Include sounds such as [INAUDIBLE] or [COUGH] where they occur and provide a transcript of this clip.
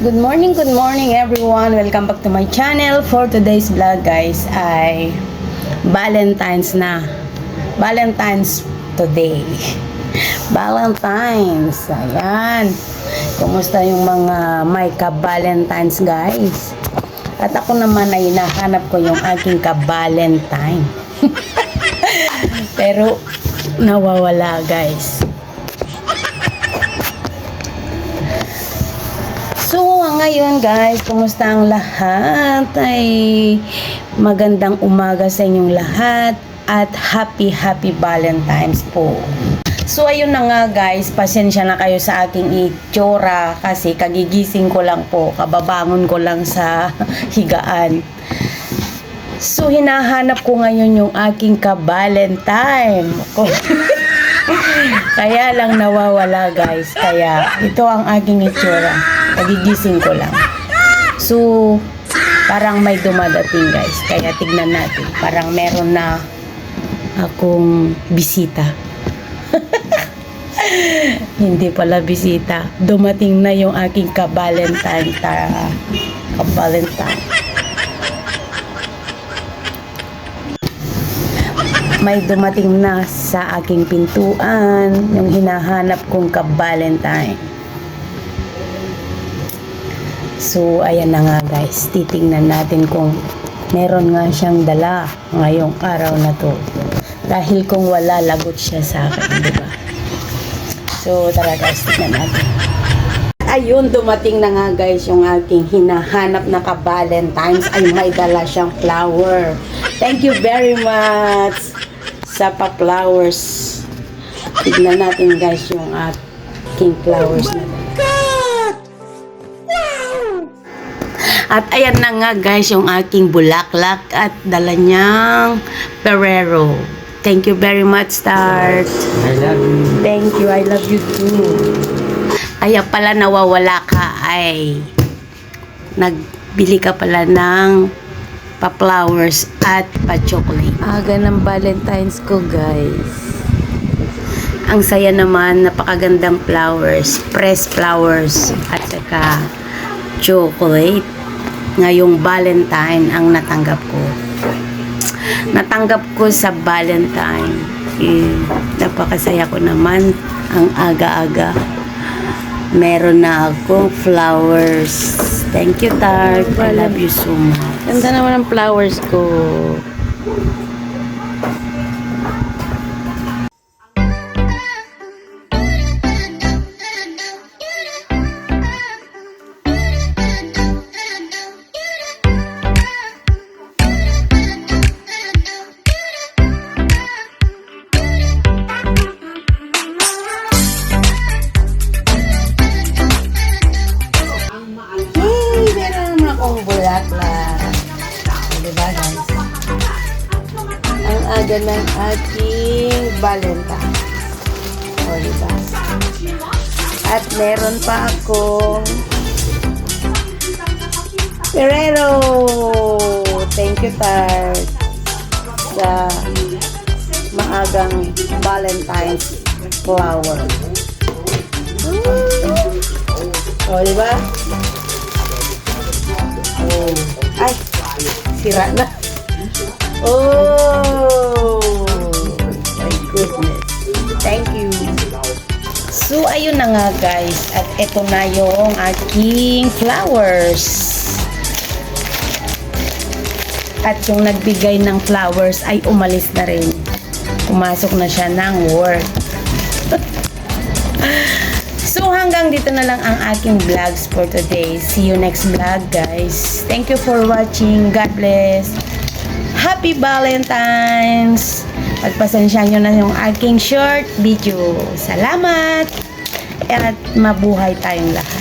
Good morning, good morning everyone. Welcome back to my channel. For today's vlog guys ay Valentine's na. Valentine's today. [LAUGHS] Valentine's. Ayan. Kumusta yung mga may ka-Valentine's guys? At ako naman ay nahanap ko yung aking ka-Valentine. [LAUGHS] Pero nawawala guys. So, ngayon guys, kumusta ang lahat? Ay magandang umaga sa inyong lahat at happy happy Valentine's po. So, ayun na nga guys, pasensya na kayo sa aking itsura kasi kagigising ko lang po, kababangon ko lang sa [LAUGHS] higaan. So, hinahanap ko ngayon yung aking ka-Valentine. [LAUGHS] Kaya lang nawawala guys. Kaya ito ang aking itsura. Nagigising ko lang. So, parang may dumadating guys. Kaya tignan natin. Parang meron na akong bisita. [LAUGHS] Hindi pala bisita. Dumating na yung aking ka-Valentine. Ta- ka-Valentine. may dumating na sa aking pintuan yung hinahanap kong ka-Valentine. So, ayan na nga guys. Titingnan natin kung meron nga siyang dala ngayong araw na to. Dahil kung wala, lagot siya sa akin, di ba? So, tara guys, tignan natin. Ayun, dumating na nga guys yung aking hinahanap na ka-Valentine's. Ay, may dala siyang flower. Thank you very much sa pa-flowers. Tignan natin guys yung aking flowers na At ayan na nga guys yung aking bulaklak at dala niyang Ferrero. Thank you very much, Start. I love you. Thank you. I love you too. Kaya pala nawawala ka ay nagbili ka pala ng pa-flowers at pa-chocolate. Aga ng Valentine's ko, guys. Ang saya naman, napakagandang flowers, press flowers, at saka chocolate. Ngayong Valentine ang natanggap ko. Natanggap ko sa Valentine. Eh, napakasaya ko naman ang aga-aga. Meron na akong flowers. Thank you, Tart. I love you so much. Ganda naman ang flowers ko. Bulaklak. Diba, guys? Ang aga ng aking Valentine. O, diba? At meron pa akong Ferrero. Thank you, Tart. Sa maagang Valentine's flower. O, diba? Ay, sira na. Oh, my goodness. Thank you. So, ayun na nga guys. At ito na yung aking flowers. At yung nagbigay ng flowers ay umalis na rin. Pumasok na siya ng work. Dito na lang ang aking vlogs for today. See you next vlog guys. Thank you for watching. God bless. Happy Valentine's! Pagpasensya nyo na yung aking short video. Salamat! At mabuhay tayong lahat.